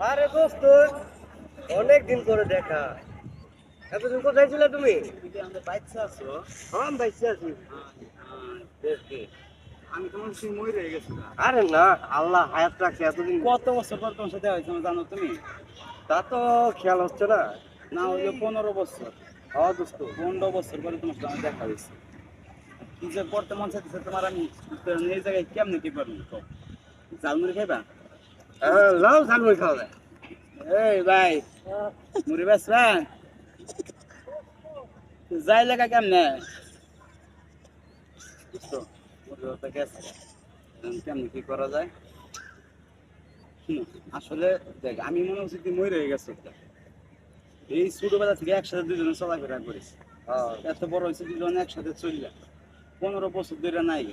আরে দোস্ত অনেক দিন করে দেখা এতদিন কোথায় ছিলে তুমি হ্যাঁ বাইসে আছি আমি তোমার সঙ্গে মই রয়ে গেছি আরে না আল্লাহ হায়াত রাখছে এতদিন কত বছর পর তোমার সাথে হয়েছে জানো তুমি? তা তো খেয়াল হচ্ছে না। না হইলে পনেরো বছর। হ্যাঁ দোস্ত। পনেরো বছর পরে তোমার সাথে দেখা হয়েছে। যে করতে মন চাইতেছে তোমার আমি এই জায়গায় কেমনে কি জালমুড়ি খাইবা? হ্যাঁ লাও ঝালমুড়ি খাওয়া যায়। এই ভাই মুড়ি যাই কেমনে? কেমনে কি করা যায়? আসলে দেখ আমি মনে হচ্ছে তুই মই হয়ে গেছে এই ছোটবেলা থেকে একসাথে দুজনে চলাফেরা করিস হ্যাঁ। এত বড় হয়েছে দুজন একসাথে চললা পনেরো বছর ধরে নাই।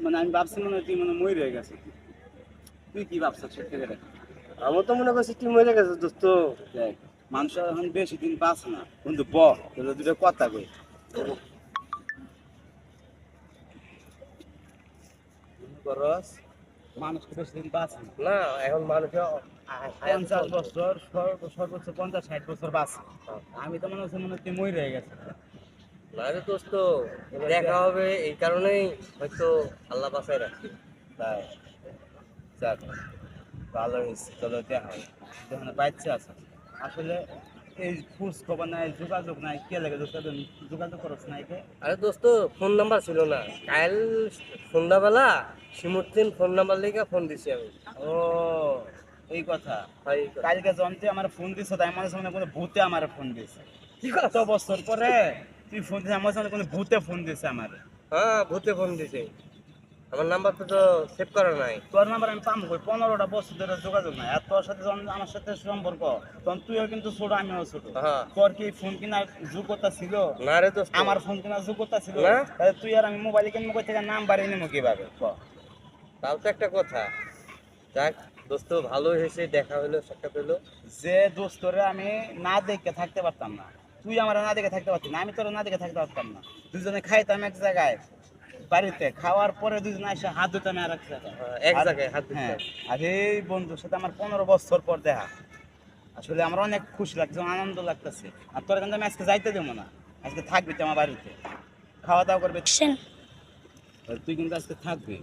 মানে আমি ভাবছি মনে হয় তুই মানে মরে হয়ে গেছে। তুই কি ভাবছিস সত্যি করে আমার তো মনে করছি তুই মরে গেছিস দোস্ত। দেখ মানুষ এখন বেশি দিন বাঁচে না। কিন্তু ব তাহলে দুটো কথা কই। করস মানুষ বেশি দিন বাঁচে না। এখন পঞ্চাশ বছর সর্ব- সর্বোচ্চ পঞ্চাশ ষাট বছর বাঁচে। আমি তো মনে হচ্ছে মনে হচ্ছে মই রয়ে গেছে। না রে দোস্ত দেখা হবে এই কারণেই হয়তো আল্লাহ বাসায় রাখছে তাই যাক ভালো হয়েছে চলো দেখা হয় যখন বাচ্চা আছে। আসলে এই খোঁজ খবর নাই যোগাযোগ নাই কে লাগে যোগাযোগ করছ নাই কে? আরে দোস্ত ফোন নাম্বার ছিল না। কাল সন্ধ্যাবেলা শিমুদ্দিন ফোন নাম্বার লেগে ফোন দিছি আমি। ও এই কথা। ভাই কালকে জন্তে আমার ফোন দিছ তাই আমার সামনে কোনো ভূতে আমার ফোন দিছে কি কত বছর পরে তুই ফোন দিছিস আমার সামনে কোনো ভূতে ফোন দিছে আমার। হ্যাঁ ভূতে ফোন দিছে। আমার নাম্বার তো সেভ করা নাই। তোর নাম্বার আমি পাম কই? পনেরোটা বছর ধরে যোগাযোগ নাই। আর তোর সাথে যখন আমার সাথে সম্পর্ক তখন তুইও কিন্তু ছোট আমিও ছোট। হ্যাঁ। তোর কি ফোন কিনার যোগ্যতা ছিল? না রে দোস্ত। আমার ফোন কেনার যোগ্যতা ছিল? না। তাহলে তুই আর আমি মোবাইলে কিনবো কই থেকে? নাম্বার এনেবো কীভাবে? ক। তাও তো একটা কথা। যাক দোস্ত ভালো হয়েছে দেখা হলো সাক্ষাৎ হলো। যে দোস্তরে আমি না দেখে থাকতে পারতাম না। তুই আমার না দেখে থাকতে পারতি না আমি তোর না দেখে থাকতে পারতাম না। দুজনে খাইতাম এক জায়গায় বাড়িতে। খাওয়ার পরে দুজনে এসে হাত ধুতাম আর এক জায়গায়। হ্যাঁ, এক জায়গায় হাত হ্যাঁ আর এই বন্ধুর সাথে আমার পনেরো বছর পর দেখা। আসলে আমার অনেক খুশি লাগছে আনন্দ লাগতেছে। আর তোর কিন্তু আমি আজকে যাইতে দেবো না। আজকে থাকবি তো আমার বাড়িতে। খাওয়া দাওয়া করবে তুই কিন্তু আজকে থাকবি।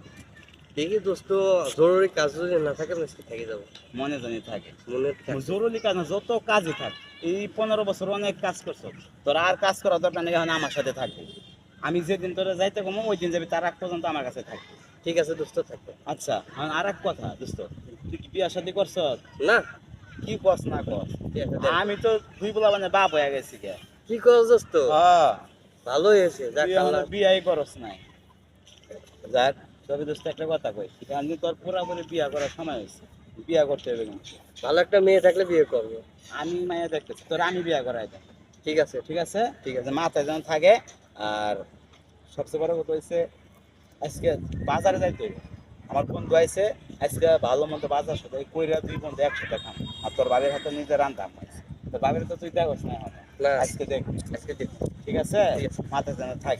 দেখি দোস্ত জরুরি কাজ যদি না থাকে আমি থেকে যাব। মনে জানি থাকে। মনে জরুরি কাজ না যত কাজই থাক এই পনেরো বছর অনেক কাজ করছ। তোর আর কাজ করা দরকার নেই এখন আমার সাথে থাকবি। আমি যেদিন তোরা যাইতে কমো ওই দিন যাবি তার আগ পর্যন্ত আমার কাছে থাকবি ঠিক আছে দোস্ত থাকবে আচ্ছা এখন আর এক কথা দোস্ত তুই কি বিয়া শাদি করছ? না। কি কস না দেখ। আমি তো দুই বলা মানে বাপ হয়ে গেছি কে কি করছ দোস্ত? হ্যাঁ। ভালো হয়েছে বিয়াই করস নাই। যাক। তবে দোস্ত একটা কথা কই আমি তোর পুরাপুরি বিয়া করার সময় হয়েছে। বিয়া করতে হবে কিন্তু। ভালো একটা মেয়ে থাকলে বিয়ে করব। আমি মায়া দেখতেছি তোর আমি বিয়া করাই দেব। ঠিক আছে। ঠিক আছে? ঠিক আছে। মাথায় যেন থাকে আর সবচেয়ে বড় কথা হচ্ছে আজকে বাজারে যাইতে হবে। আমার বন্ধু আইছে আজকে ভালো মন্দ বাজার সাথে কইরা দুই বন্ধু একসাথে খাম। আর তোর বাবির হাতে নিজে রান্তাম তোর বাবির তো তুই দেখোস না আজকে দেখ। আজকে দেখ। ঠিক আছে? ঠিক আছে। মাথায় যেন থাকে।